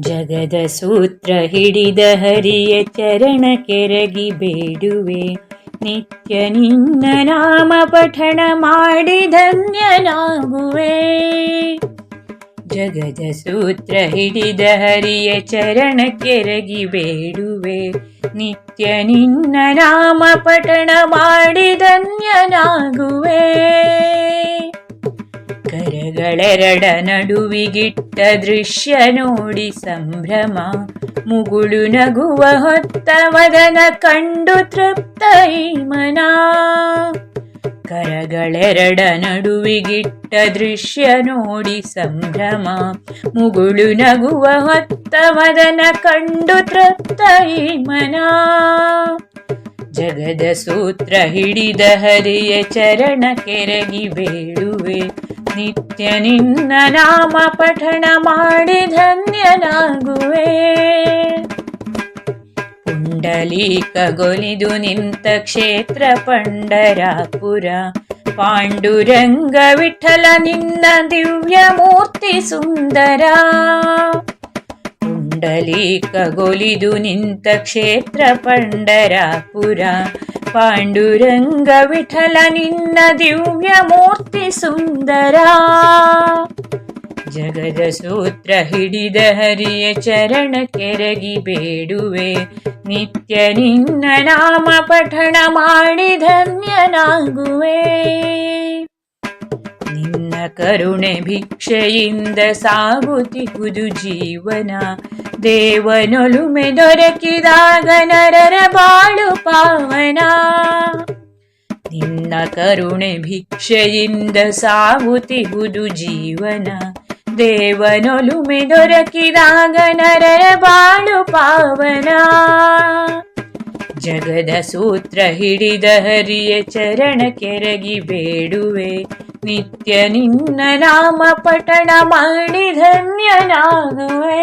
ಜಗದ ಸೂತ್ರ ಹಿಡಿದ ಹರಿಯ ಚರಣ ಕೆರಗಿ ಬೇಡುವೆ. ನಿತ್ಯ ನಿನ್ನ ನಾಮ ಪಠಣ ಮಾಡಿ ಧನ್ಯನಾಗುವೆ. ಜಗದ ಸೂತ್ರ ಹಿಡಿದ ಹರಿಯ ಚರಣ ಕೆರಗಿ ಬೇಡುವೆ. ನಿತ್ಯ ನಿನ್ನ ನಾಮ ಪಠಣ ಮಾಡಿ ಧನ್ಯನಾಗುವೆ. ಕರಗಳೆರಡ ನಡುವಿಗಿಟ್ಟ ದೃಶ್ಯ ನೋಡಿ ಸಂಭ್ರಮ. ಮುಗುಳು ನಗುವ ಹೊತ್ತ ಮದನ ಕಂಡು ತೃಪ್ತ ಮನಾ. ಕರಗಳೆರಡ ನಡುವಿಗಿಟ್ಟ ದೃಶ್ಯ ನೋಡಿ ಸಂಭ್ರಮ. ಮುಗುಳು ನಗುವ ಹೊತ್ತ ಮದನ ಕಂಡು ತೃಪ್ತ ಮನ. ಜಗದ ಸೂತ್ರ ಹಿಡಿದ ಹರಿಯ ಚರಣ ಕೆರಗಿ ಬೇಡುವೆ. ನಿತ್ಯ ನಿನ್ನ ನಾಮ ಪಠಣ ಮಾಡಿ ಧನ್ಯನಾಗುವೆ. ಪುಂಡಲೀಕಗೊಲಿದು ನಿಂತ ಕ್ಷೇತ್ರ ಪಂಡರಾಪುರ. ಪಾಂಡುರಂಗ ವಿಠಲ ನಿನ್ನ ದಿವ್ಯ ಮೂರ್ತಿ ಸುಂದರ. ಪುಂಡಲೀಕಗೊಲಿದು ನಿಂತ ಕ್ಷೇತ್ರ ಪಂಡರಾಪುರ. ಪಾಂಡುರಂಗ ವಿಠಲ ನಿನ್ನ ದಿವ್ಯ ಮೂರ್ತಿ ಸುಂದರ. ಜಗದ ಸೂತ್ರ ಹಿಡಿದ ಹರಿಯ ಚರಣ ಕೆರಗಿ ಬೇಡುವೆ. ನಿತ್ಯ ನಿನ್ನ ನಾಮ ಪಠಣ ಮಾಡಿ ಧನ್ಯನಾಗುವೆ. ನಿನ್ನ ಕರುಣೆ ಭಿಕ್ಷೆಯಿಂದ ಸಾಗುತ್ತಿಗುದು ಜೀವನ ದೇವನೊಲುಮೆ ದೊರಕಿದಾಗ ನರರ ಬಾಳು ಪಾವನ ನಿನ್ನ ಕರುಣೆ ಭಿಕ್ಷೆಯಿಂದ ಸಾಗುತ್ತಿಗುದು ಜೀವನ ದೇವನೊಲುಮೆ ದೊರಕಿದಾಗ ನರರ ಬಾಳು ಪಾವನ ಜಗದ ಸೂತ್ರ ಹಿಡಿದ ಹರಿಯ ಚರಣ ಕೆರಗಿ ಬೇಡುವೆ ನಿತ್ಯ ನಿನ್ನ ನಾಮ ಪಠಣ ಮಾಡಿ ಧನ್ಯನಾಗುವೆ